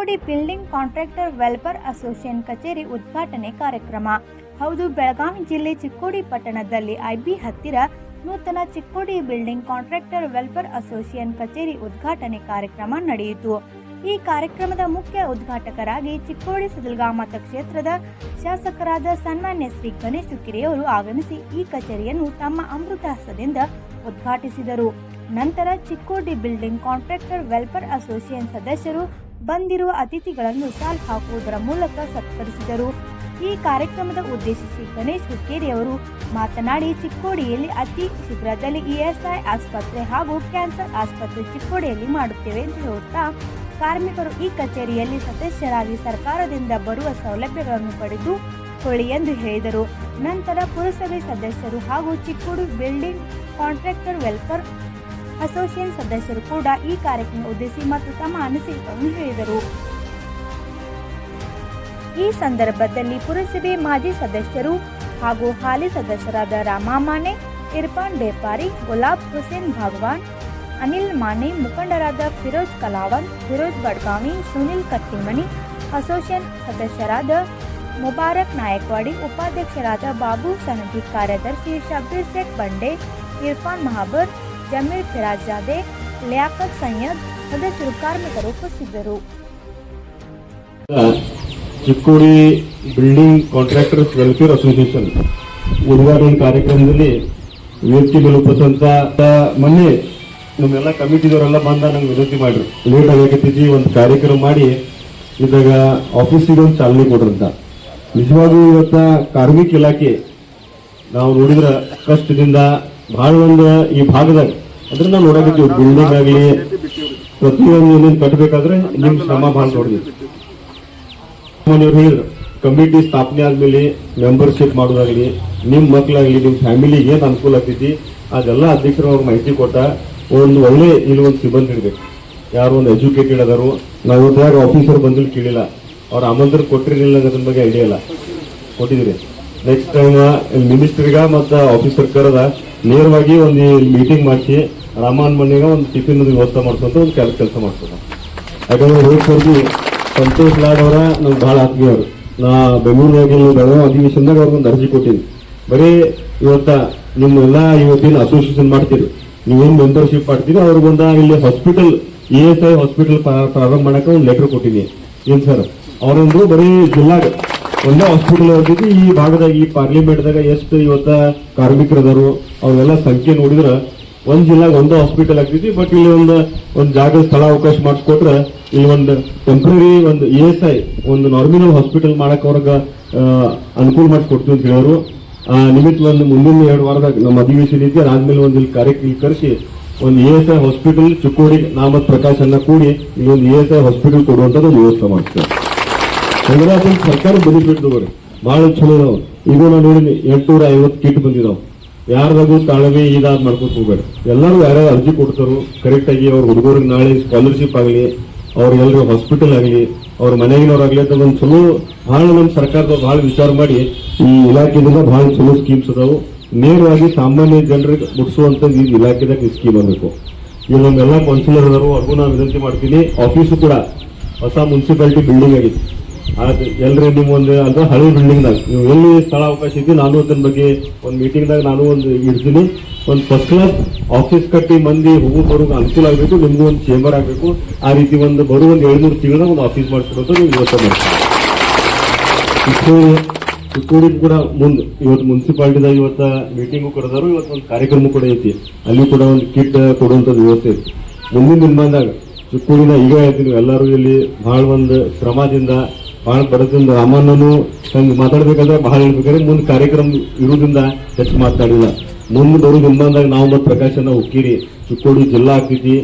Chikkodi building contractor welfare association ಕಚೇರಿ ಉದ್ಘಾಟನೆ ಕಾರ್ಯಕ್ರಮ. ಹೌದು, ಬೆಳಗಾವಿ ಜಿಲ್ಲೆ ಚಿಕ್ಕೋಡಿ ಪಟ್ಟಣದಲ್ಲಿ ಐಬಿ ಹತ್ತಿರ ನೂತನ Chikkodi building contractor welfare association ಕಚೇರಿ ಉದ್ಘಾಟನೆ ಕಾರ್ಯಕ್ರಮ ನಡೆಯಿತು. ಈ ಕಾರ್ಯಕ್ರಮದ ಮುಖ್ಯ ಉದ್ಘಾಟಕರಾಗಿ ಚಿಕ್ಕೋಡಿ ಸಿದಲ್ಗಾ ಕ್ಷೇತ್ರದ ಶಾಸಕರಾದ ಸನ್ಮಾನ್ಯ ಶ್ರೀ ಗಣೇಶ್ ಕಿರಿಯವರು ಆಗಮಿಸಿ ಈ ಕಚೇರಿಯನ್ನು ತಮ್ಮ ಅಮೃತ ಹಸ್ತದಿಂದ ಉದ್ಘಾಟಿಸಿದರು. ನಂತರ Chikkodi building contractor welfare association ಸದಸ್ಯರು ಬಂದಿರುವ ಅತಿಥಿಗಳನ್ನು ಸಾಲ್ ಹಾಕುವುದರ ಮೂಲಕ ಸತ್ಕರಿಸಿದರು. ಈ ಕಾರ್ಯಕ್ರಮದ ಉದ್ದೇಶಿಸಿ ಗಣೇಶ್ ಹುಕ್ಕೇರಿ ಅವರು ಮಾತನಾಡಿ, ಚಿಕ್ಕೋಡಿಯಲ್ಲಿ ಅತಿ ಶೀಘ್ರದಲ್ಲಿ ಇಎಸ್ಐ ಆಸ್ಪತ್ರೆ ಹಾಗೂ ಕ್ಯಾನ್ಸರ್ ಆಸ್ಪತ್ರೆ ಚಿಕ್ಕೋಡಿಯಲ್ಲಿ ಮಾಡುತ್ತೇವೆ ಎಂದು ಹೇಳುತ್ತಾ, ಕಾರ್ಮಿಕರು ಈ ಕಚೇರಿಯಲ್ಲಿ ಸದಸ್ಯರಾಗಿ ಸರ್ಕಾರದಿಂದ ಬರುವ ಸೌಲಭ್ಯಗಳನ್ನು ಪಡೆದು ಕೊಳ್ಳಿ ಎಂದು ಹೇಳಿದರು. ನಂತರ ಪುರಸಭೆ ಸದಸ್ಯರು ಹಾಗೂ Chikkodi building contractor welfare association ಸದಸ್ಯರು ಕೂಡ ಈ ಕಾರ್ಯಕ್ರಮ ಉದ್ದೇಶಿಸಿ ಮತ್ತು ತಮ್ಮ ಅನಿಸಿಕೆಗಳನ್ನು ಹೇಳಿದರು. ಈ ಸಂದರ್ಭದಲ್ಲಿ ಪುರಸಭೆ ಮಾಜಿ ಸದಸ್ಯರು ಹಾಗೂ ಹಾಲಿ ಸದಸ್ಯರಾದ ರಾಮಾಮಾನೆ, ಇರ್ಫಾನ್ ಬೇಪಾರಿ, ಗುಲಾಬ್ ಹುಸೇನ್ ಭಗವಾನ್, ಅನಿಲ್ ಮಾನೆ ಮುಖಂಡರಾದ ಫಿರೋಜ್ ಕಲಾವನ್ ಫಿರೋಜ್ ಬಡ್ಗಾವಿ ಸುನಿಲ್ ಕತ್ತಿಮಣಿ ಅಸೋಸಿಯೇಷನ್ ಸದಸ್ಯರಾದ ಮುಬಾರಕ್ ನಾಯಕ್ವಾಡಿ, ಉಪಾಧ್ಯಕ್ಷರಾದ ಬಾಬು ಸನದಿ, ಕಾರ್ಯದರ್ಶಿ ಶಬೀರ್ ಶೇಖ್ ಬಂಡೆ, ಇರ್ಫಾನ್ ಮಹಾಬರ್ ಜಮೀರ್ ಫಿರಾಜಾದೆ ಲಿಯಾಕತ್ ಸೈಯದ್, ಸದಸ್ಯರು, ಕಾರ್ಮಿಕರು ಉಪಸ್ಥಿತರು. Chikkodi building contractors welfare association ಉದ್ಘಾಟನೆ ಕಾರ್ಯಕ್ರಮದಲ್ಲಿ ವ್ಯಕ್ತಿಗಳು ಉಪಸಂತ ಮೊನ್ನೆ ನಮ್ಮೆಲ್ಲ ಕಮಿಟಿದವರೆಲ್ಲ ಬಂದ, ನಂಗೆ ವಿನಂತಿ ಮಾಡಿರು ಲೇಟ್ ಆಗೈತಿ ಒಂದು ಕಾರ್ಯಕ್ರಮ ಮಾಡಿ ಇದಾಗ ಆಫೀಸಿಗೆ ಒಂದು ಚಾಲನೆ ಕೊಡ್ರಂತ ನಿಜವಾಗೂ ಇವತ್ತ ಕಾರ್ಮಿಕ ಇಲಾಖೆ ನಾವು ನೋಡಿದ್ರ ಕಷ್ಟದಿಂದ ಬಹಳ ಒಂದು ಈ ಭಾಗದಾಗ ಅಂದ್ರೆ ನೋಡೋದಕ್ಕೆ ಬಿಲ್ಡಿಂಗ್ ಆಗಲಿ ಪ್ರತಿಯೊಂದು ಕಟ್ಟಬೇಕಾದ್ರೆ ನಿಮ್ಮ ಶ್ರಮ ಭಾಳ ನೋಡಿದ್ವಿ ಹೇಳಿದ್ರು, ಕಮಿಟಿ ಸ್ಥಾಪನೆ ಆದ್ಮೇಲೆ ಮೆಂಬರ್ಶಿಪ್ ಮಾಡೋದಾಗ್ಲಿ, ನಿಮ್ ಮಕ್ಳಾಗ್ಲಿ, ನಿಮ್ ಫ್ಯಾಮಿಲಿಗೆ ಏನ್ ಅನುಕೂಲ ಆಗ್ತೈತಿ, ಅದೆಲ್ಲ ಅಧ್ಯಕ್ಷರು ಅವ್ರಿಗೆ ಮಾಹಿತಿ ಕೊಟ್ಟ ಒಂದು ಒಳ್ಳೆ ಇಲ್ಲಿ ಒಂದು ಸಿಬ್ಬಂದಿ ಇಡ್ಬೇಕು ಯಾರು ಒಂದು ಎಜುಕೇಟೆಡ್ ಅದಾರು, ನಾವು ಯಾರು ಆಫೀಸರ್ ಬಂದಿಲ್ಲ ಕೇಳಿಲ್ಲ. ಅವ್ರ ಆಮಂತ್ರ ಕೊಟ್ಟಿರಲಿಲ್ಲ ಅದ್ರ ಬಗ್ಗೆ ಐಡಿಯಾ ಇಲ್ಲ. ಕೊಟ್ಟಿದ್ರಿ ನೆಕ್ಸ್ಟ್ ಟೈಮ್ ಮಿನಿಸ್ಟ್ರಿಗ ಮತ್ತು ಆಫೀಸರ್ ಕರೆದ ನೇರವಾಗಿ ಒಂದು ಮೀಟಿಂಗ್ ಮಾಡಿಸಿ, ರಾಮನ್ ಮನೆಗೆ ಒಂದು ಟಿಫಿನ್ ವ್ಯವಸ್ಥೆ ಮಾಡ್ಕೊಂತ ಒಂದು ಕೆಲಸ ಕೆಲಸ ಮಾಡ್ತಾರೆ ಯಾಕಂದ್ರೆ ರೋಹಿತ್ ಸರ್ಗಿ ಸಂತೋಷ್ ಲಾಡ್ ಅವರ ನಮ್ಗೆ ಬಹಳ ಆತ್ಮೀಯವರು ನಾ ಬೆಂಗಳೂರಾಗಿ ಬೆಳಗಾವಿ ಅಧಿವೇಶನದಾಗ ಅವ್ರಿಗೊಂದು ಅರ್ಜಿ ಕೊಟ್ಟಿನಿ. ಬರೀ ಇವತ್ತ ನಿಮ್ಮೆಲ್ಲ ಇವತ್ತಿನ ಅಸೋಸಿಯೇಷನ್ ಮಾಡ್ತೀರಿ. ನೀವೇನು ಮೆಂಬರ್ಶಿಪ್ ಮಾಡ್ತೀರಿ, ಅವ್ರಿಗೊಂದು ಇಲ್ಲಿ hospital E S I hospital ಪ್ರಾರಂಭ ಮಾಡಕ್ಕೆ ಒಂದು ಲೆಟರ್ ಕೊಟ್ಟಿನಿ. ಏನು ಸರ್ ಅವರೊಂದು ಬರೀ ಜಿಲ್ಲಾಗ ಒಂದೇ ಹಾಸ್ಪಿಟಲ್ ಇರ್ತೈತಿ ಈ ಭಾಗದಾಗ, ಈ ಪಾರ್ಲಿಮೆಂಟ್ದಾಗ ಎಷ್ಟು ಇವತ್ತ ಕಾರ್ಮಿಕರದಾರು ಅವ್ರೆಲ್ಲ ಸಂಖ್ಯೆ ನೋಡಿದ್ರೆ ಒಂದ್ ಜಿಲ್ಲಾಗ ಒಂದು ಹಾಸ್ಪಿಟಲ್ ಆಗ್ತೈತಿ ಬಟ್ ಇಲ್ಲಿ ಒಂದು ಒಂದು ಜಾಗ ಸ್ಥಳ ಅವಕಾಶ ಮಾಡಿಸ್ಕೊಟ್ರೆ ಇಲ್ಲಿ ಒಂದು ಟೆಂಪ್ರರಿ ಒಂದು ಇ ಎಸ್ ಐ ಒಂದು ನಾರ್ಮಿನಲ್ ಹಾಸ್ಪಿಟಲ್ ಮಾಡಕ್ ಅವ್ರಿಗೆ ಅನುಕೂಲ ಮಾಡಿಸ್ಕೊಡ್ತೀವಿ ಅಂತ ಹೇಳೋರು. ಆ, ನಿಮಿತ್ತ ಒಂದು ಮುಂದಿನ ಎರಡು ವಾರದಾಗ ನಮ್ಮ ಅಧಿವೇಶನ ಐತಿ ಅದಾದ್ಮೇಲೆ ಒಂದು ಇಲ್ಲಿ ಕಾರ್ಯಕ್ಕೆ ಇಲ್ಲಿ ಕರೆಸಿ ಒಂದು E S I hospital Chikkodi ನಾ ಮತ್ತು ಪ್ರಕಾಶ್ ಅನ್ನ ಕೂಡಿ ಇಲ್ಲಿ ಒಂದು ಇ ಎಸ್ ಐ ಹಾಸ್ಪಿಟಲ್ ಕೊಡುವಂಥದ್ದು ಒಂದು ವ್ಯವಸ್ಥೆ ಮಾಡ್ತೇವೆ. ಅದನ್ನ ಸರ್ಕಾರ ಬೆನಿಫಿಟ್ ತಗೋರಿ ಬಹಳ ಚಲೋ ಇದಾವ ಈಗ ನಾವು ನೋಡಿನಿ, ಎಂಟುನೂರ ಐವತ್ತು ಕಿಟ್ ಬಂದಿದಾವ. ಯಾರ್ದಾಗೂ ತಾಳ್ಮೆ ಇದಾದ್ ಮಾಡ್ಕೊತ ಹೋಗ್ಬೇಡ. ಎಲ್ಲರೂ ಯಾರ್ಯಾರು ಅರ್ಜಿ ಕೊಡ್ತಾರೋ ಕರೆಕ್ಟ್ ಆಗಿ ಅವ್ರ ಹುಡುಗರಿಗೆ ನಾಳೆ ಸ್ಕಾಲರ್ಶಿಪ್ ಆಗಲಿ, ಅವ್ರ ಎಲ್ಲರೂ ಹಾಸ್ಪಿಟಲ್ ಆಗಲಿ, ಅವ್ರ ಆಗಲಿ ಅಂತ ಒಂದು ಚಲೋ ಬಹಳ ನಮ್ಮ ಸರ್ಕಾರದ ಬಹಳ ವಿಚಾರ ಮಾಡಿ, ಈ ಇಲಾಖೆದಿಂದ ಬಹಳ ಚಲೋ ಸ್ಕೀಮ್ಸ್ ಅದಾವು. ನೇರವಾಗಿ ಸಾಮಾನ್ಯ ಜನರಿಗೆ ಮುಟ್ಸುವಂತ ಈ ಇಲಾಖೆದಾಗ ಈ ಸ್ಕೀಮ್ ಅನ್ಬೇಕು ಈಗ ನಮ್ಮೆಲ್ಲ ಕೌನ್ಸಿಲರ್ ಅದಾರು, ಅವ್ರಿಗೂ ನಾನು ವಿನಂತಿ ಮಾಡ್ತೀನಿ ಆಫೀಸು ಕೂಡ ಹೊಸ ಮುನ್ಸಿಪಾಲಿಟಿ ಬಿಲ್ಡಿಂಗ್ ಆಗಿತ್ತು ಅದು ಎಲ್ರಿ ನಿಮ್ಮ ಒಂದು ಅಂದ್ರೆ ಹಳೆ ಬಿಲ್ಡಿಂಗ್ ದಾಗ ನೀವು ಎಲ್ಲಿ ಸ್ಥಳ ಅವಕಾಶ ಇದ್ದೀವಿ ನಾನು ಅದ್ರ ಬಗ್ಗೆ ಒಂದು ಮೀಟಿಂಗ್ ದಾಗ ನಾನು ಒಂದು ಇಡ್ತೀನಿ ಒಂದು ಫಸ್ಟ್ ಕ್ಲಾಸ್ ಆಫೀಸ್ ಕಟ್ಟಿ ಮಂದಿ ಹೋಗೋ ಅನುಕೂಲ ಆಗಬೇಕು, ನಿಮ್ಗೂ ಒಂದು ಚೇಂಬರ್ ಆಗಬೇಕು. ಆ ರೀತಿ ಒಂದು ಬರೋ ಒಂದು ಏಳ್ನೂರು ತಿಂಗಳ ಒಂದು ಆಫೀಸ್ ಮಾಡಿಸ್ಕೊಡೋದು ನೀವು ಯೋಚನೆ ಮಾಡ್ತೀವಿ ಕೂಡ ಮುಂದೆ, ಇವತ್ತು ಮುನ್ಸಿಪಾಲ್ಟಿದಾಗ ಇವತ್ತು ಮೀಟಿಂಗು ಕರೆದಾರು ಇವತ್ತು ಒಂದು ಕಾರ್ಯಕ್ರಮ ಕೂಡ ಐತಿ. ಅಲ್ಲಿ ಕೂಡ ಒಂದು ಕಿಟ್ ಕೊಡುವಂಥದ್ದು ವ್ಯವಸ್ಥೆ ಐತಿ. ಮುಂದಿನ ದಿನಮಾನದಾಗ ಚಿಕ್ಕೋಡಿನ ಈಗ ಹೇಳ್ತೀನಿ, ಎಲ್ಲರೂ ಇಲ್ಲಿ ಬಹಳ ಒಂದು ಶ್ರಮದಿಂದ ಬಹಳ ಬರೋದ್ರಿಂದ ರಾಮಣ್ಣನು ಹಂಗೆ ಮಾತಾಡ್ಬೇಕಂದ್ರೆ ಬಹಳ ಹೇಳ್ಬೇಕಾದ್ರೆ ಮುಂದೆ ಕಾರ್ಯಕ್ರಮ ಇರೋದ್ರಿಂದ ಹೆಚ್ಚು ಮಾತಾಡಿಲ್ಲ. ಮುಂದೆ ಬರೋ ದಿನಮಾನದಾಗ ನಾವು ಮತ್ತು ಪ್ರಕಾಶನ ಉಕ್ಕೀರಿ ಚಿಕ್ಕೋಡಿ ಜಿಲ್ಲಾ ಆಗ್ತೈತಿ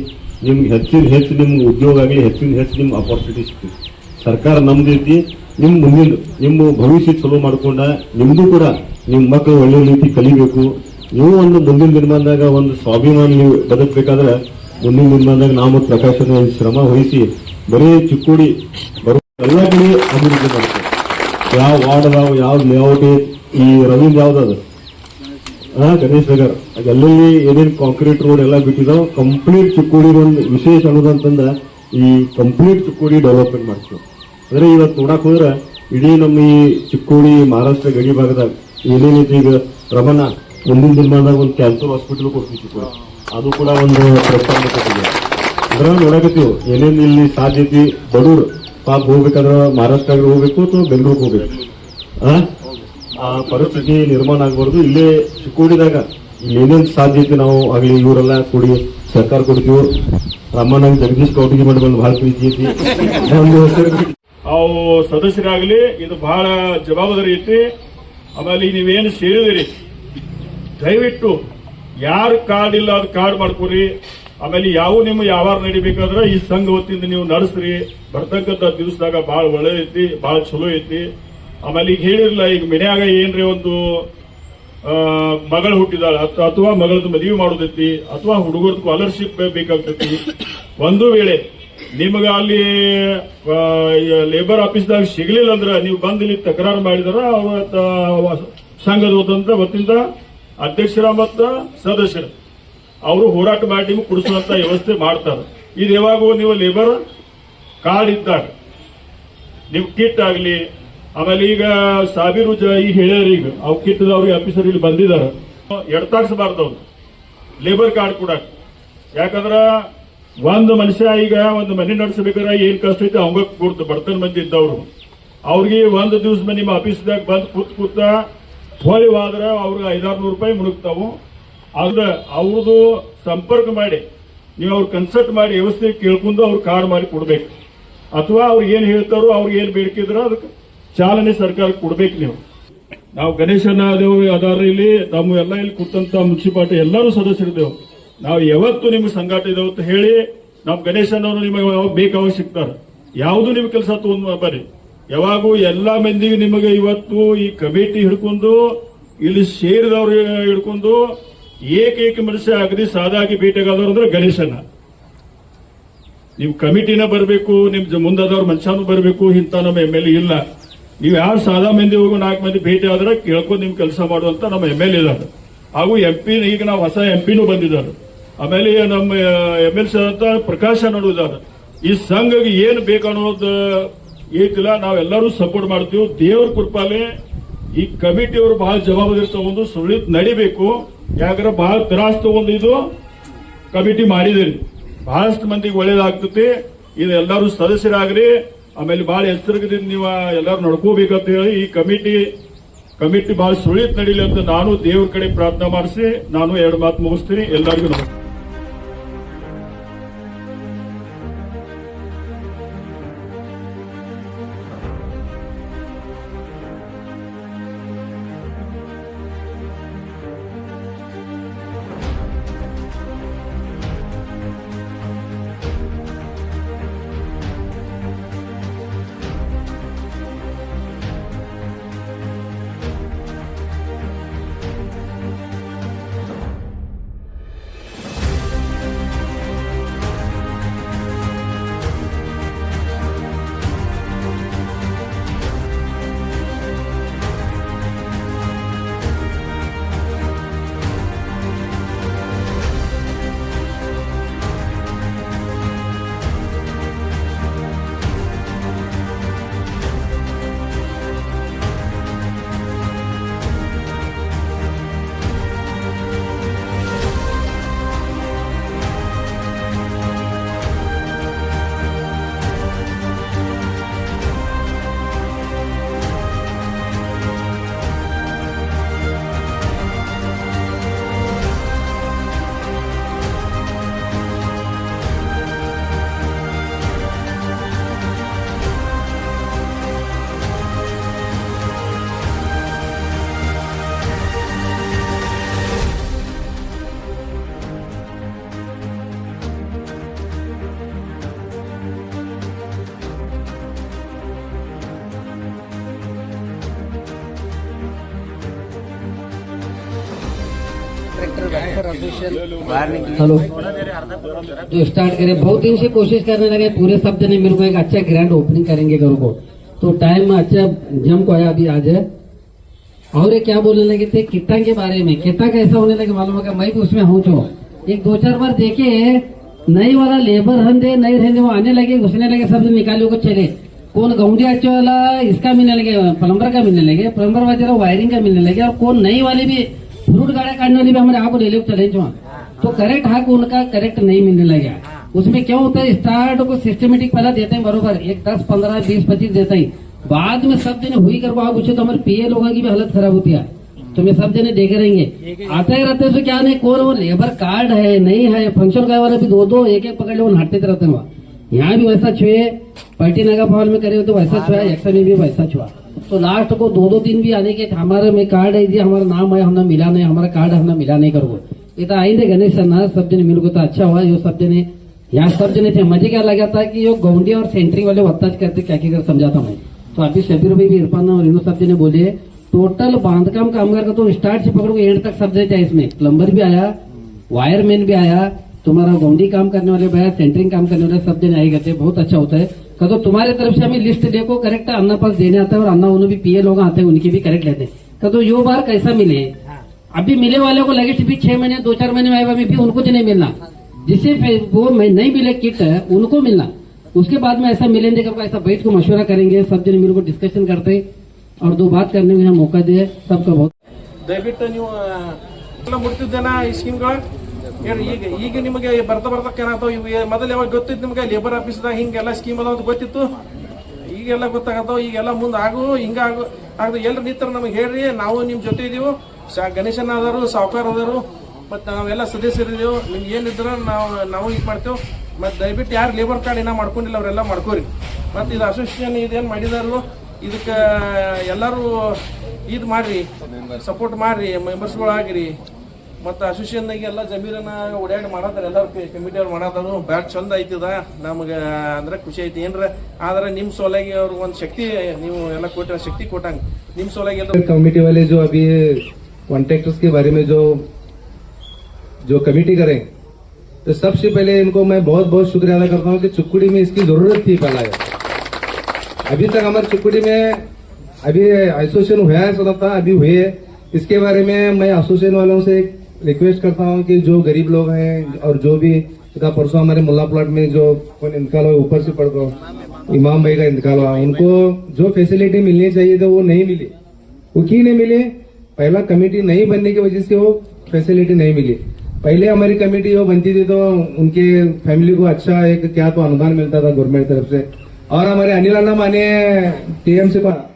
ನಿಮ್ಗೆ ಹೆಚ್ಚಿನ ಹೆಚ್ಚು ನಿಮ್ಗೆ ಉದ್ಯೋಗ ಆಗಲಿ, ಹೆಚ್ಚಿನ ಹೆಚ್ಚು ನಿಮ್ಗೆ ಅಪರ್ಚುನಿಟಿ ಸಿಗ್ತೈತಿ ಸರ್ಕಾರ ನಮ್ದೈತಿ ನಿಮ್ಮ ಮುಂದಿನ, ನಿಮ್ಮ ಭವಿಷ್ಯ ಚಲೋ ಮಾಡ್ಕೊಂಡ ನಿಮ್ಮದು ಕೂಡ ನಿಮ್ಮ ಮಕ್ಕಳು ಒಳ್ಳೆ ರೀತಿ ಕಲಿಬೇಕು. ನೀವು ಒಂದು ಮುಂದಿನ ದಿನಮಾನದಾಗ ಒಂದು ಸ್ವಾಭಿಮಾನ ನೀವು ಬದುಕಬೇಕಾದ್ರೆ ಮುಂದಿನ ದಿನಮಾನದಾಗ ನಾವು ಪ್ರಕಾಶನ ಶ್ರಮ ವಹಿಸಿ ಬರೀ ಚಿಕ್ಕೋಡಿ ಬರೋ ಎಲ್ಲ ಕಡೆ ಅಭಿವೃದ್ಧಿ ಮಾಡ್ತೀವಿ ಯಾವ ವಾರ್ಡ್ ಅದಾವ, ಯಾವ ಲೇಔಟ್ ಈ ರವೀಂದ್ರ ಯಾವ್ದದ ಹಾ ಗಣೇಶ್ ನಗರ್ ಎಲ್ಲೆಲ್ಲಿ ಏನೇನು ಕಾಂಕ್ರೀಟ್ ರೋಡ್ ಎಲ್ಲ ಬಿಟ್ಟಿದಾವ ಕಂಪ್ಲೀಟ್ ಚಿಕ್ಕೋಡಿ ಒಂದು ವಿಶೇಷ ಅನ್ನೋದಂತಂದ ಈ ಕಂಪ್ಲೀಟ್ ಚಿಕ್ಕೋಡಿ ಡೆವಲಪ್ಮೆಂಟ್ ಮಾಡ್ತೀವಿ. ಅಂದ್ರೆ ಇವತ್ತು ನೋಡಕ್ ಹೋದ್ರೆ ಇಡೀ ನಮ್ಮ ಈ ಚಿಕ್ಕೋಡಿ, ಮಹಾರಾಷ್ಟ್ರ ಗಡಿ ಭಾಗದಾಗ ಏನೇನೈತಿ ಈಗ ರಮಣ, ಮುಂದಿನ ದಿನಮಾನದಾಗ ಒಂದು ಕ್ಯಾನ್ಸರ್ ಹಾಸ್ಪಿಟಲ್ ಕೊಡ್ತೀವಿ ಚಿಕ್ಕೋಡಿ. ಅದು ಕೂಡ ಒಂದು ಪ್ರಸ್ತಾಪ ಕೊಟ್ಟಿದೆ. ಅಂದ್ರೆ ನೋಡಕತ್ತೀವಿ, ಏನೇನು ಇಲ್ಲಿ ಸಾಧ್ಯತೆ, ಬಡವ್ರು ಪಾಪ ಹೋಗ್ಬೇಕಾದ್ರೆ ಮಹಾರಾಷ್ಟ್ರ ಹೋಗ್ಬೇಕು ಅಥವಾ ಬೆಂಗಳೂರಿಗೆ ಹೋಗ್ಬೇಕು? ಆ? ಆ ಪರಿಸ್ಥಿತಿ ನಿರ್ಮಾಣ ಆಗಬಾರ್ದು. ಇಲ್ಲೇ ಚಿಕ್ಕೋಡಿದಾಗ ಏನೇನು ಸಾಧ್ಯತೆ ನಾವು ಆಗಲಿ ಇವರೆಲ್ಲ ಕೂಡಿ ಸರ್ಕಾರ ಕೊಡ್ತೀವಿ? ರಾಮಣ್ಣ ಜಗದೀಶ್ ಕೌಟಿಗೆ ಮಾಡಿ ಬಂದು ಬಹಳ ಪ್ರೀತಿ ಐತಿ. ಅವು ಸದಸ್ಯರಾಗಲಿ, ಇದು ಬಹಳ ಜವಾಬ್ದಾರಿ ಐತಿ. ಆಮೇಲೆ ನೀವೇನು ಸೇರಿದಿರಿ. ದಯವಿಟ್ಟು ಯಾರು ಕಾರ್ಡ್ ಇಲ್ಲ ಅದು ಕಾರ್ಡ್ ಮಾಡ್ಕೊರಿ. ಆಮೇಲೆ ಯಾವ ನಿಮ್ಮ ಯಾವಾಗ ನಡಿಬೇಕಾದ್ರೆ ಈ ಸಂಘ ವತಿಯಿಂದ ನೀವು ನಡೆಸ್ರಿ. ಬರ್ತಕ್ಕಂಥ ದಿವಸದಾಗ ಬಹಳ ಐತಿ ಬಹಳ ಚಲೋ ಐತಿ. ಆಮೇಲೆ ಈಗ ಹೇಳಿರಲ್ಲ ಈಗ ಮನ್ಯಾಗ ಏನ್ರಿ ಒಂದು ಮಗಳು ಹುಟ್ಟಿದಾಳ ಅಥ- ಅಥವಾ ಮಗಳದ್ದು ಮದುವೆ ಮಾಡೋದೈತಿ, ಅಥವಾ ಹುಡುಗರದ್ದು ಸ್ಕಾಲರ್ಶಿಪ್ ಬೇಕಾಗ್ತೈತಿ. ಒಂದು ವೇಳೆ ನಿಮಗೆ ಅಲ್ಲಿ ಲೇಬರ್ ಆಫೀಸ್ದಾಗ ಸಿಗ್ಲಿಲ್ಲ ಅಂದ್ರೆ ನೀವು ಬಂದು ಇಲ್ಲಿ ತಕರಾರು ಮಾಡಿದಾರ ಸಂಘದ ವತಿಯಿಂದ ಅಧ್ಯಕ್ಷರ ಮತ್ತು ಸದಸ್ಯರು. ಅವರು ಹೋರಾಟ ಮಾಡಿ ನಿಮ್ಗೆ ಕೊಡಿಸುವಂತ ವ್ಯವಸ್ಥೆ ಮಾಡ್ತಾರೆ. ಇದು ಯಾವಾಗ ನೀವು ಲೇಬರ್ ಕಾರ್ಡ್ ಇದ್ದಾಗ ನಿಮ್ ಕಿಟ್ ಆಗಲಿ, ಆಮೇಲೆ ಈಗ ಸಾವಿರ ಈ ಹೇಳ್ಯಾರ ಈಗ ಅವ್ ಕಿಟ್ ಅವ್ರಿಗೆ ಆಫೀಸರ್ ಇಲ್ಲಿ ಬಂದಿದ್ದಾರೆ. ಎಡ್ತಾಕ್ಸಬಾರ್ದು ಅವ್ರು. ಲೇಬರ್ ಕಾರ್ಡ್ ಕೂಡ. ಯಾಕಂದ್ರೆ ಒಂದು ಮನುಷ್ಯ ಈಗ ಒಂದು ಮನೆ ನಡೆಸಬೇಕಾದ್ರೆ ಏನ್ ಕಷ್ಟ ಐತೆ ಅವಂಗ ಕೊಡ್ತು. ಬಡತನ ಮಂದಿ ಇದ್ದವ್ರು. ಅವ್ರಿಗೆ ಒಂದು ದಿವಸ ನಿಮ್ಮ ಆಫೀಸ್ದಾಗ ಬಂದು ಕೂತ್ ಕೂತ, ಹೊಳಿ ಹೋದ್ರ ಅವ್ರಿಗೆ ಐದಾರು ನೂರು ರೂಪಾಯಿ ಮುಳುಗ್ತಾವು ಆದ್ರ ಅವ್ರದ್ದು ಸಂಪರ್ಕ ಮಾಡಿ, ನೀವು ಅವ್ರು ಕನ್ಸಲ್ಟ್ ಮಾಡಿ ವ್ಯವಸ್ಥೆ ಕೇಳ್ಕೊಂಡು ಅವ್ರು ಕಾರ್ಡ್ ಮಾಡಿ ಕೊಡ್ಬೇಕು. ಅಥವಾ ಅವ್ರು ಏನು ಹೇಳ್ತಾರೋ ಅವ್ರಿಗೆ ಏನು ಬೇಡಿಕಿದ್ರ ಅದಕ್ಕೆ ಚಾಲನೆ ಸರ್ಕಾರ ಕೊಡ್ಬೇಕು ನೀವು. ನಾವು ಗಣೇಶನ ಅದೇವು ಅದಾರ ಇಲ್ಲಿ ನಮ್ಮ ಎಲ್ಲ ಇಲ್ಲಿ ಕೂತಂತ ಮುನ್ಸಿಪಾಲ್ಟಿ ಎಲ್ಲರೂ ಸದಸ್ಯರಿದ್ದೇವೆ ನಾವು ಯಾವತ್ತು ನಿಮ್ಗೆ ಸಂಗಾಟ ಇದಾವೆ ಅಂತ ಹೇಳಿ, ನಮ್ಮ ಗಣೇಶನವರು ನಿಮಗೆ ಬೇಕಾವಾಗ ಸಿಗ್ತಾರೆ. ಯಾವುದು ನಿಮ್ ಕೆಲಸ ತಗೊಂಡ್ ಬರ್ರಿ. ಯಾವಾಗೂ ಎಲ್ಲಾ ಮಂದಿಗೆ ನಿಮಗೆ ಇವತ್ತು ಈ ಕಮಿಟಿ ಹಿಡ್ಕೊಂಡು, ಇಲ್ಲಿ ಸೇರಿದವ್ರು ಹಿಡ್ಕೊಂಡು ಏಕೈಕ ಮನುಷ್ಯ ಅಗದಿ ಸಾದಾಗಿ ಭೇಟಿಯಾಗದವ್ರು ಅಂದ್ರೆ ಗಣೇಶನ. ನೀವು ಕಮಿಟಿನ ಬರಬೇಕು, ನಿಮ್ ಮುಂದಾದವ್ರ ಮನುಷ್ಯನೂ ಬರಬೇಕು, ಇಂಥ ನಮ್ಮ ಎಂ ಎಲ್ ಎ ಇಲ್ಲ. ನೀವು ಯಾರು ಸಾದಾ ಮಂದಿ ಹೋಗೋ ನಾಲ್ಕು ಮಂದಿ ಭೇಟಿ ಆದ್ರೆ ಕೇಳ್ಕೊಂಡು ನಿಮ್ ಕೆಲಸ ಮಾಡುವಂತ ನಮ್ಮ ಎಂ ಎಲ್ ಇದ್ದಾರೆ ಹಾಗೂ ಎಂ ಪಿ ಈಗ ನಾವು ಹೊಸ ಎಂ ಪಿನೂ ಬಂದಿದ್ದಾರೆ. ಆಮೇಲೆ ನಮ್ಮ ಎಂ ಎಲ್ ಸಿ ಅಂತ ಪ್ರಕಾಶ ಅನ್ನೋರು ಇದ್ದಾರೆ ಈ ಸಂಘಗೆ ಏನು ಬೇಕು ಏತಿಲ್ಲ ನಾವೆಲ್ಲರೂ ಸಪೋರ್ಟ್ ಮಾಡ್ತೀವಿ. ದೇವ್ರ ಕೃಪಾಲೆ ಈ ಕಮಿಟಿಯವರು ಬಹಳ ಜವಾಬ್ದಾರಿ ತಗೊಂಡು ಸುಳಿತ್ ನಡಿಬೇಕು. ಯಾಕಂದ್ರೆ ಬಹಳ ತ್ರಾಸ್ ತಗೊಂಡು ಇದು. ಕಮಿಟಿ ಮಾಡಿದಿರಿ. ಬಹಳಷ್ಟು ಮಂದಿಗೆ ಒಳ್ಳೇದಾಗ್ತತಿ ಇದು ಎಲ್ಲರೂ ಸದಸ್ಯರಾಗ್ರಿ. ಆಮೇಲೆ ಬಹಳ ಎಚ್ಚರಿಕೆದಿಂದ ನೀವು ಎಲ್ಲರೂ ನಡ್ಕೋಬೇಕಂತ ಹೇಳಿ ಈ ಕಮಿಟಿ ಕಮಿಟಿ ಬಹಳ ಸುಳಿತ್ ನಡೀಲಿ ಅಂತ ನಾನು ದೇವ್ರ ಕಡೆ ಪ್ರಾರ್ಥನೆ ಮಾಡಿಸಿ, ನಾನು ಎರಡು ಮಾತು ಮುಗಿಸ್ತೀನಿ. ಎಲ್ಲರಿಗೂ ನಮಸ್ಕಾರ. हेलो। जो स्टार्ट करें। बहुत दिन से कोशिश करने लगे पूरे सब जने मिलकर एक अच्छा ग्रैंड ओपनिंग करेंगे घर को। तो टाइम अच्छा जम को आया अभी आज है। और ये क्या बोलने लगे थे? कितना के बारे में? कितना कैसा होने लगे मालूम होगा? मैं भी उसमें हूँ जो एक दो चार बार देखे नई वाला लेबर हंदे नहीं रहने वो आने लगे घुसने लगे सब निकाले को चले। कौन गौंडिया वाला इसका मिलने लगे प्लम्बर का मिलने लगे प्लम्बर वाले वायरिंग का मिलने लगे और कौन नई वाले भी फ्रूट गाड़ा काटने वाले भी हमारे आपको ले ले चले वहाँ तो करेक्ट हक उनका करेक्ट नहीं मिलने लगा उसमें क्या होता है स्टार्ट को सिस्टमेटिक पहला देते हैं बरोबर एक दस पंद्रह बीस पच्चीस देते हैं। बाद में सब जने हुई कर आप पूछे तो हमारे पीए लोगों की भी हालत खराब होती है। तो मैं सब जने देखे रहेंगे। आते ही रहते तो क्या नहीं कौन वो लेबर कार्ड है नहीं है फ़ंक्शन का वाला भी दो दो एक एक पकड़ लो हटते रहते हैं वहाँ। यहाँ भी वैसा छुए पार्टी नगर भवन में करे हो तो वैसा छुआ एक्सा में भी वैसा छुआ। तो लास्ट को दो दो दिन भी आने के हमारे में कार्ड है हमारा नाम है हमने मिला नहीं, हमारा कार्ड हमने मिला नहीं करो। ये तो आएँगे गणेश सर, ना, सब जने मिल तो अच्छा हुआ, ये सब जने, यहाँ सब जने थे। मज़े क्या लगा था कि ये गोंडी और सेंटरिंग वाले वत्ताज करते क्या क्या कर समझाता मैं? तो अभी शबीर भाई भी इरफान और इनो सब जने बोले टोटल बांधकाम कामगार का तो स्टार्ट से पकड़ो एंड तक सब जाए इसमें। प्लम्बर भी आया वायरमैन भी आया, तुम्हारा गोंडी काम करने वाले भी आया सेंटरिंग काम करने वाले सब जने आए गए बहुत अच्छा होता है। कह तो तुम्हारे तरफ से हमें लिस्ट देखो करेक्ट अन्ना पास देने आता है और अन्ना उन्होंने भी पीए लोग आते हैं उनकी भी करेक्ट लेते हैं कह तो यो बार कैसा मिले अभी मिले वाले को लगे भी छह महीने दो चार महीने में आए में भी उनको तो नहीं मिलना जिससे फिर वो मैं नहीं मिले किट है उनको मिलना उसके बाद में ऐसा मिलेंगे करके ऐसा बैठ को मशवरा करेंगे सब जने मिल को डिस्कशन करते और दो बात करने में यहाँ मौका दिए सबका बहुत ದಯವಿಟ್ಟು ನೀವು ಆ, ಎಲ್ಲ ಮುಟ್ತಿದ್ದೇನ ಈ ಸ್ಕೀಮ್ಗಳು ಹೇಳಿ ಈಗ ಈಗ ನಿಮಗೆ ಬರ್ತಾ ಬರ್ತಾ ಇವು ಮೊದಲು ಯಾವಾಗ ಗೊತ್ತಿತ್ತು ನಿಮಗೆ? ಲೇಬರ್ ಆಫೀಸ್ದಾಗ ಹಿಂಗೆಲ್ಲ ಸ್ಕೀಮ್ ಅದಾವ ಅಂತ ಗೊತ್ತಿತ್ತು? ಈಗೆಲ್ಲ ಗೊತ್ತಾಗತ್ತಾವ ಈಗೆಲ್ಲ ಮುಂದೆ ಆಗು, ಹಿಂಗ ಆಗು. ಆಗದು ಎಲ್ರು ನಿಂತರ ನಮಗೆ ಹೇಳ್ರಿ, ನಾವು ನಿಮ್ಮ ಜೊತೆ ಇದೀವು. ಗಣೇಶನ ಅದಾರು ಸಾಹುಕಾರ ಅದಾರು ಮತ್ತು ನಾವೆಲ್ಲ ಸದಸ್ಯರಿದ್ದೀವಿ ನಿಮ್ಗೆ ಏನಿದ್ರು ನಾವು ನಾವು ಇದು ಮಾಡ್ತೇವೆ. ಮತ್ತು ದಯವಿಟ್ಟು ಯಾರು ಲೇಬರ್ ಕಾರ್ಡ್ ಇನ್ನೂ ಮಾಡ್ಕೊಂಡಿಲ್ಲ, ಅವರೆಲ್ಲ ಮಾಡ್ಕೋರಿ. ಮತ್ತು ಇದು ಅಸೋಸಿಯೇಷನ್ ಇದೇನು ಮಾಡಿದಾರು ಇದಕ್ಕೆ ಎಲ್ಲರೂ ಇದು ಮಾಡ್ರಿ ಸಪೋರ್ಟ್ ಮಾಡ್ರಿ ಮೆಂಬರ್ಸ್ಗಳು ಆಗಿರಿ. ಮತ್ತು ಅಸೋಸಿಯೇಷನ್ದಾಗ ಎಲ್ಲ ಜಮೀರನ್ನ ಓಡಾಡಿ ಮಾಡತ್ತಾರ ಎಲ್ಲ ಕಮಿಟಿ ಅವ್ರು ಮಾಡತ್ತಾರು ಬ್ಯಾಡ್ ಚಂದ ಐತಿದ ನಮಗೆ ಅಂದ್ರೆ ಖುಷಿ ಐತಿ ಏನ್ರ ಆದ್ರೆ ನಿಮ್ಮ ಸೋಲಾಗಿ ಅವ್ರಿಗೆ ಒಂದು ಶಕ್ತಿ ನೀವು ಎಲ್ಲ ಕೊಟ್ಟ ಶಕ್ತಿ ಕೊಟ್ಟಂಗೆ ನಿಮ್ಮ ಸೋಲಾಗಿ ಎಲ್ಲ कमेटी वाले जो अभी कॉन्ट्रैक्टर्स के बारे में जो जो कमेटी करें तो सबसे पहले इनको मैं बहुत बहुत शुक्रिया अदा करता हूँ कि चुक्कुड़ी में इसकी जरूरत थी पहला ये। अभी तक हमारे चुक्कुड़ी में अभी एसोसिएशन हुआ है सुना था अभी हुए है। इसके बारे में मैं एसोसिएशन वालों से रिक्वेस्ट करता हूँ कि जो गरीब लोग हैं और जो भी का परसों हमारे मुल्ला प्लॉट में जो इंतकाल हुआ ऊपर से पड़ गया इमाम भाई का इंतकाल हुआ उनको जो फैसिलिटी मिलनी चाहिए थी वो नहीं मिली। वो क्यों नहीं मिले? पहला कमेटी नहीं बनने की वजह से वो फैसिलिटी नहीं मिली। पहले हमारी कमेटी वो बनती थी तो उनके फैमिली को अच्छा एक क्या तो अनुदान मिलता था गवर्नमेंट तरफ़ से। और हमारे अनिल अन्ना माने टीएम से पा-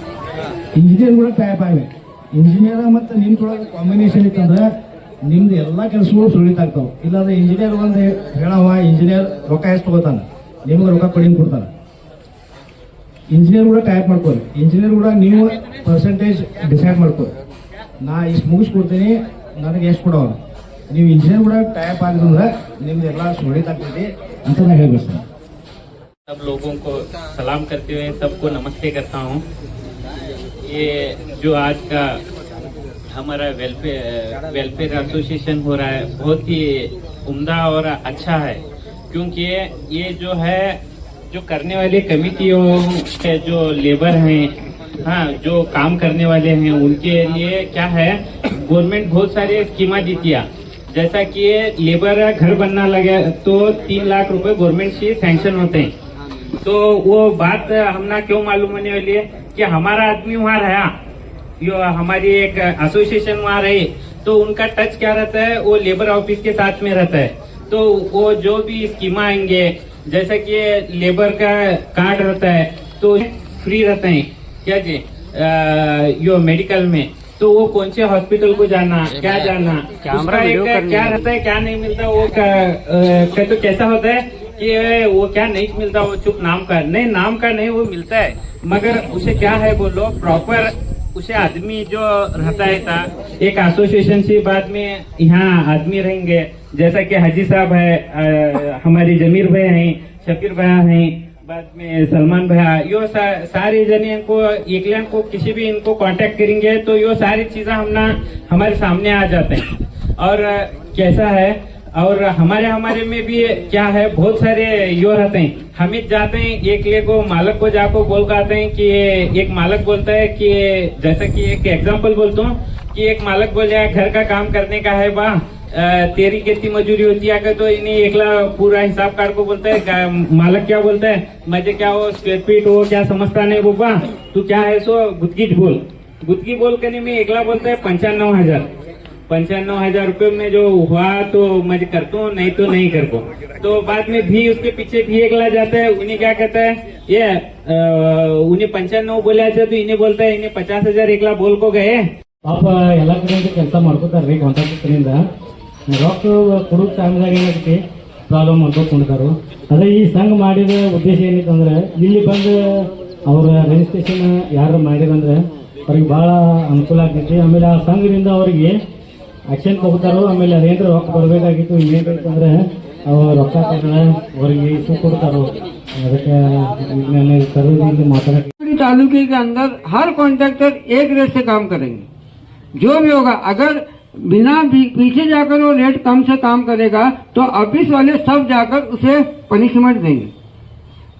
ಇಂಜಿನಿಯರ್ ಕೂಡ ಟೈಪ್ ಆಗಿವೆ ಇಂಜಿನಿಯರ್ ಮತ್ತು ನಿಮ್ದೊಳಗೆ ಕಾಂಬಿನೇಷನ್ ಇತ್ತಂದ್ರೆ ನಿಮ್ದು ಎಲ್ಲ ಕೆಲಸಗಳು ಸುಳಿತಾಗ್ತಾವ ಇಲ್ಲಾಂದ್ರೆ ಇಂಜಿನಿಯರ್ ಒಂದು ಹೇಳವ ಇಂಜಿನಿಯರ್ ರೊಕ್ಕ ಎಷ್ಟು ತಗೋತಾನ ನಿಮ್ಗೆ ರೊಕ್ಕ ಕಡಿಮೆ ಕೊಡ್ತಾನ ಇಂಜಿನಿಯರ್ ಕೂಡ ಟೈಪ್ ಮಾಡ್ಕೋರಿ ಇಂಜಿನಿಯರ್ ಕೂಡ ನೀವು ಪರ್ಸೆಂಟೇಜ್ ಡಿಸೈಡ್ ಮಾಡ್ಕೋರಿ ನಾ ಇಷ್ಟು ಮುಗಿಸ್ಕೊಡ್ತೀನಿ ನನಗೆ ಎಷ್ಟು ಕೊಡೋರು ನೀವು ಇಂಜಿನಿಯರ್ ಕೂಡ ಟೈಪ್ ಆಗಿದ್ರೆ ನಿಮ್ದು ಎಲ್ಲ ಸುಳಿತಾಗ್ತೈತಿ ಅಂತ ನಾ ಹೇಳ್ಬೇಕು ಸರ್ सब लोगों को सलाम करते हुए सबको नमस्ते करता हूँ ये जो आज का हमारा वेलफेयर वेलफेयर एसोसिएशन हो रहा है, बहुत ही उम्दा और अच्छा है। क्योंकि ये जो है, जो करने वाले कमिटियों के जो लेबर हैं हाँ जो काम करने वाले हैं, उनके लिए क्या है गवर्नमेंट बहुत सारे स्कीमा है जैसा कि लेबर घर बनना लगे तो तीन लाख रुपए गवर्नमेंट से सैंक्शन होते हैं। तो वो बात हमना क्यों मालूम होने वाली है? कि हमारा आदमी वहाँ रहा। यो हमारी एक एसोसिएशन वहाँ रही। तो उनका टच क्या रहता है? वो लेबर ऑफ़िस के साथ में रहता है। तो वो जो भी स्कीम आएँगे जैसा कि लेबर का कार्ड रहता है तो फ्री रहते हैं। क्या जी? अ, यो मेडिकल में। तो वो कौन से हॉस्पिटल को जाना क्या जाना? उसका एक क्या रहता है क्या नहीं मिलता वो तो कैसा होता है? कि वो क्या नहीं मिलता वो चुप नाम का नहीं नाम का नहीं वो मिलता है। मगर उसे क्या है बोलो प्रॉपर उसे आदमी जो रहता है था। एक एसोसिएशन से बाद में यहाँ आदमी रहेंगे। जैसा कि हाजी साहब है अ, हमारी जमीर भाई हैं शकीर भैया हैं बाद में सलमान भैया यो सा, सारे जने इनको एकलन को किसी भी इनको कांटेक्ट करेंगे तो यो सारी चीज़ें हम ना हमारे सामने आ जाते हैं। और कैसा है और हमारे हमारे में भी क्या है, बहुत सारे यो रहते हैं। हम ही जाते हैं, एक ले को मालक को जाको बोल के आते हैं कि एक मालक बोलता है कि जैसा कि एक एग्जांपल बोलता हूँ, कि एक मालक बोल जाए घर का काम करने का है बा तेरी कितनी मजूरी होती है अगर तो इन्हें एकला पूरा हिसाब कार्ड को बोलता है मालक क्या बोलता है मज़े क्या हो स्क्वेयर फीट हो क्या समझता नहीं बुब्बा तू क्या है सो गुदगीट बोल। गुदगी बोल करने में एकला बोलता है, पंचानवे हज़ार। पंचानवे हजार रूपये में जो हुआ तो मैं करता हूँ नहीं तो नहीं करता तो बाद में भी उसके पीछे भी एक ला जाता है उन्हें क्या कहता है ये अ, उन्हें पंचानवे बोला तो इन्हें बोलता है इन्हें पचास हजार एकला बोल को गए ಪಾಪ ಎಲ್ಲ ಕಡೆಯಿಂದ ಕೆಲಸ ಮಾಡ್ಕೋತಾರ್ರಿ ಕಾಂಟ್ರಾಕ್ಟ್ ಕಡೆಯಿಂದ ರೊಕ್ಕ ಕೊಡೋ ಟೈಮ್ದಾಗ ಏನಾಗೈತಿ ಪ್ರಾಬ್ಲಮ್ ಮಾಡ್ಕೊಂಡು ಕುಂತಾರು ಅದೇ ಈ ಸಂಘ ಮಾಡಿದ ಉದ್ದೇಶ ಏನಿತ್ತಂದ್ರೆ ಇಲ್ಲಿ ಬಂದು ಅವ್ರ ರಿಜಿಸ್ಟ್ರೇಷನ್ ಯಾರು ಮಾಡಿರಂದ್ರೆ ಅವ್ರಿಗೆ ಬಹಳ ಅನುಕೂಲ ಆಗ್ತೈತಿ ಆಮೇಲೆ ಆ ಸಂಘದಿಂದ ಅವ್ರಿಗೆ ಆಕ್ಷನ್ ತಗೋತಾರೋ ಆಮೇಲೆ ಅದೇನ್ರ ರೊಕ್ಕ ಬರಬೇಕಾಗಿತ್ತು ಏನಾಗೈತಂದ್ರೆ ಅವ್ರ ರೊಕ್ಕ ತಗೊಂಡ ಅವ್ರಿಗೆ ಇಷ್ಟು ಕೊಡ್ತಾರೋ ಅದಕ್ಕೆ ನಾನು ಕರೆದು ಮಾತಾಡಕ್ಕೆ तालुके के अंदर हर कॉन्ट्रैक्टर एक रेट से काम करेंगे जो भी होगा अगर बिना पी- पीछे जाकर वो रेट कम से काम करेगा तो ऑफिस वाले सब जाकर उसे पनिशमेंट देंगे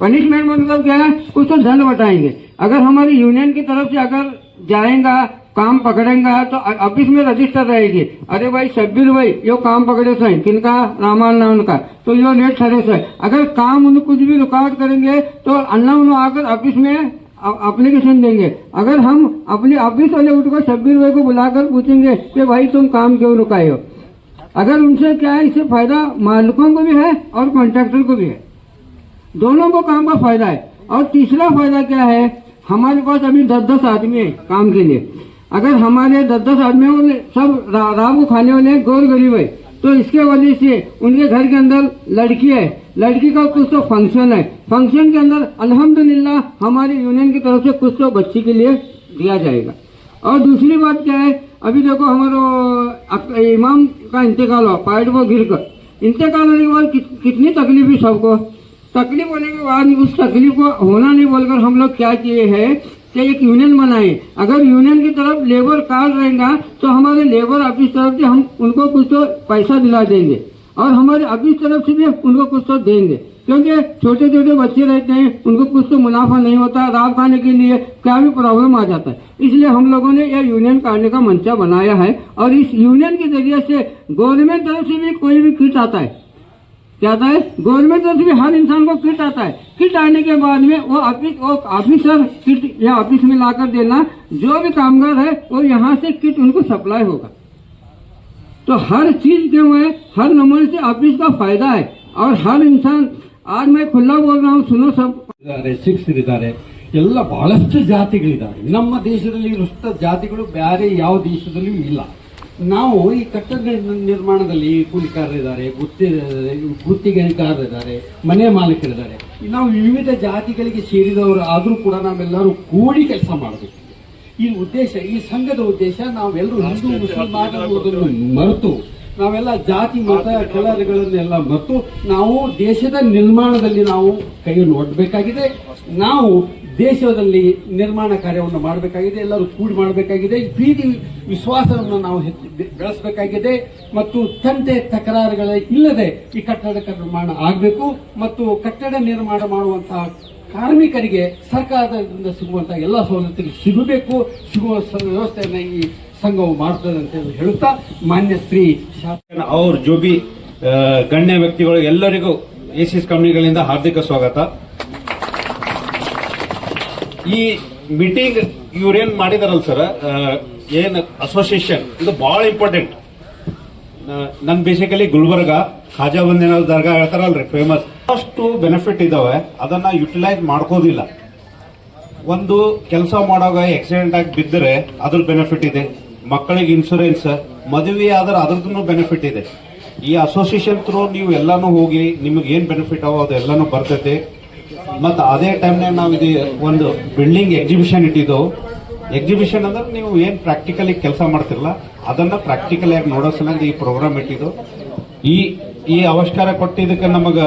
पनिशमेंट मतलब क्या है उसको दंड बटाएंगे अगर हमारी यूनियन की तरफ से अगर जाएगा काम पकड़ेगा तो ऑफ़िस में रजिस्टर रहेगी। अरे भाई, शब्बीर भाई, यो काम पकड़े सही किनका? रामान नाम का। तो यो नेट ठहरे से अगर काम उन कुछ भी रुकावट करेंगे तो अन्ना उन्हों आकर ऑफ़िस में अप्लीकेशन देंगे। अगर हम अपने ऑफ़िस वाले उठकर शब्बीर भाई को बुलाकर पूछेंगे कि भाई, तुम काम क्यों रुकाए हो? अगर उनसे क्या है, इससे फ़ायदा मालिकों को भी है और कॉन्ट्रैक्टर को भी है। दोनों को काम का फ़ायदा है। और तीसरा फ़ायदा क्या है? हमारे पास अभी दस दस आदमी है काम के लिए। अगर हमारे दस दस आदमी हैं, वो सब रा, रात को खाने वाले गौर गरीब है तो इसके वजह से उनके घर के अंदर लड़की है। लड़की का कुछ तो फ़ंक्शन है। फ़ंक्शन के अंदर अल्हम्दुलिल्लाह हमारी यूनियन की तरफ़ से कुछ तो बच्ची के लिए दिया जाएगा। और दूसरी बात क्या है अभी देखो हमारा इमाम का इंतकाल हुआ पाइड को गिर कर इंतकाल होने के बाद कित- कितनी तकलीफ़ हुई सबको? तकलीफ़ होने के बाद उस तकलीफ़ को होना नहीं बोलकर हम लोग क्या किए हैं कि एक यूनियन बनाए? अगर यूनियन की तरफ़ लेबर कार्ड रहेगा तो हमारे लेबर ऑफ़िस तरफ़ से हम उनको कुछ तो पैसा दिला देंगे। और हमारे ऑफ़िस तरफ़ से भी उनको कुछ तो देंगे। क्योंकि छोटे छोटे बच्चे रहते हैं, उनको कुछ तो मुनाफा नहीं होता, रात खाने के लिए क्या भी प्रॉब्लम आ जाता है। इसलिए हम लोगों ने यह यूनियन काटने का मंचा बनाया है। और इस यूनियन के ज़रिए से गवर्नमेंट तरफ़ से भी कोई भी किट आता है। क्या आता है गवर्नमेंट तरफ से भी हर इंसान को किट आता है किट आने के बाद में वो ऑफिस वो ऑफिसर किट या ऑफिस में लाकर देना जो भी कामगार है वो यहाँ से किट उनको सप्लाई होगा तो हर चीज क्यों है हर नमूने से ऑफिस का फायदा है और हर इंसान आज मैं खुला बोल रहा हूँ सुनो सब ಇದ್ದಾರೆ ಸಿಖ್ಸರಿದ್ದಾರೆ ಎಲ್ಲ ಬಹಳಷ್ಟು ಜಾತಿಗಳಿದ್ದಾವೆ ನಮ್ಮ ದೇಶದಲ್ಲಿ ಇರುವಷ್ಟು ಜಾತಿಗಳು ಬೇರೆ ಯಾವ ದೇಶದಲ್ಲಿಯೂ ಇಲ್ಲ ನಾವು ಈ ಕಟ್ಟಡ ನಿರ್- ನಿರ್ಮಾಣದಲ್ಲಿ ಕೂಲಿಕಾರರಿದ್ದಾರೆ ಗುತ್ತಿ ಗುತ್ತಿಗೆಕಾರರಿದ್ದಾರೆ ಮನೆ ಮಾಲೀಕರಿದ್ದಾರೆ. ನಾವು ವಿವಿಧ ಜಾತಿಗಳಿಗೆ ಸೇರಿದವರು ಆದರೂ ಕೂಡ ನಾವೆಲ್ಲರೂ ಕೂಡಿ ಕೆಲಸ ಮಾಡಬೇಕು. ಈ ಉದ್ದೇಶ ಈ ಸಂಘದ ಉದ್ದೇಶ ನಾವೆಲ್ಲರೂ ಹಿಂದೂ ಮುಸ್ಲಿಂ ಆಗಿರುವುದನ್ನು ಮರೆತು ನಾವೆಲ್ಲ ಜಾತಿ, ಮತ, ಕಲರ್ಗಳನ್ನೆಲ್ಲ ಮತ್ತು ನಾವು ದೇಶದ ನಿರ್ಮಾಣದಲ್ಲಿ ನಾವು ಕೈಯನ್ನು ಒಡ್ಡಬೇಕಾಗಿದೆ ನಾವು ದೇಶದಲ್ಲಿ ನಿರ್ಮಾಣ ಕಾರ್ಯವನ್ನು ಮಾಡಬೇಕಾಗಿದೆ, ಎಲ್ಲರೂ ಕೂಡಿ ಮಾಡಬೇಕಾಗಿದೆ ಪ್ರೀತಿ ವಿಶ್ವಾಸವನ್ನು ನಾವು ಹೆಚ್ಚು ಬೆಳೆಸಬೇಕಾಗಿದೆ. ಮತ್ತು ತಂತೆ ತಕರಾರುಗಳ ಇಲ್ಲದೆ ಈ ಕಟ್ಟಡ ನಿರ್ಮಾಣ ಆಗಬೇಕು. ಮತ್ತು ಕಟ್ಟಡ ನಿರ್ಮಾಣ ಮಾಡುವಂತಹ ಕಾರ್ಮಿಕರಿಗೆ ಸರ್ಕಾರದಿಂದ ಸಿಗುವಂತಹ ಎಲ್ಲ ಸವಲತ್ತುಗಳು ಸಿಗಬೇಕು. ಸಿಗುವ ವ್ಯವಸ್ಥೆಯನ್ನ ಈ ಸಂಘವು ಮಾಡ್ತದೆ ಅಂತ ಹೇಳಿ ಹೇಳುತ್ತಾ ಮಾನ್ಯ ಶ್ರೀ ಶಾಸಕ ಅವ್ರ ಜೋಬಿ ಗಣ್ಯ ವ್ಯಕ್ತಿಗಳು ಎಲ್ಲರಿಗೂ ಎಸಿಸ್ ಕಂಪ್ನಿಗಳಿಂದ ಹಾರ್ದಿಕ ಸ್ವಾಗತ. ಈ ಮೀಟಿಂಗ್ ಇವ್ರೇನ್ ಮಾಡಿದಾರಲ್ಲ ಸರ್ ಏನ್ ಅಸೋಸಿಯೇಷನ್, ಇದು ಬಹಳ ಇಂಪಾರ್ಟೆಂಟ್. ನನ್ ಬೇಸಿಕಲಿ ಗುಲ್ಬರ್ಗ, ಖಾಜಾ ಬಂದಿನ ದರ್ಗಾ ಹೇಳ್ತಾರಲ್ರಿ ಫೇಮಸ್ ಅಷ್ಟು ಬೆನಿಫಿಟ್ ಇದಾವೆ, ಅದನ್ನ ಯುಟಿಲೈಸ್ ಮಾಡ್ಕೋದಿಲ್ಲ. ಒಂದು ಕೆಲಸ ಮಾಡುವಾಗ ಆಕ್ಸಿಡೆಂಟ್ ಆಗಿ ಬಿದ್ದರೆ ಅದ್ರ ಬೆನಿಫಿಟ್ ಇದೆ. ಮಕ್ಕಳಿಗೆ ಇನ್ಶೂರೆನ್ಸ್ ಮದುವೆ ಆದ್ರೆ ಅದ್ರದ್ದು ಬೆನಿಫಿಟ್ ಇದೆ. ಈ ಅಸೋಸಿಯೇಷನ್ ಥ್ರೂ ನೀವು ಎಲ್ಲಾನು ಹೋಗಿ ನಿಮಗೆ ಏನ್ ಬೆನಿಫಿಟ್ ಅವ ಅದು ಎಲ್ಲಾನು ಬರ್ತೈತೆ. ಮತ್ತು ಅದೇ ಟೈಮ್ನಾಗ ನಾವು ಇದು ಒಂದು ಬಿಲ್ಡಿಂಗ್ ಎಕ್ಸಿಬಿಷನ್ ಇಟ್ಟಿದ್ದೆವು ಎಕ್ಸಿಬಿಷನ್ ಅಂದ್ರೆ ನೀವು ಏನ್ ಪ್ರಾಕ್ಟಿಕಲಿ ಕೆಲಸ ಮಾಡ್ತಿರಲ್ಲ ಅದನ್ನ ಪ್ರಾಕ್ಟಿಕಲ್ ಆಗಿ ನೋಡೋ ಸಲಂಗೆ ಈ ಪ್ರೋಗ್ರಾಮ್ ಇಟ್ಟಿದ್ದು. ಈ ಈ ಆವಿಷ್ಕಾರ ಕೊಟ್ಟಿದ್ದಕ್ಕೆ ನಮಗ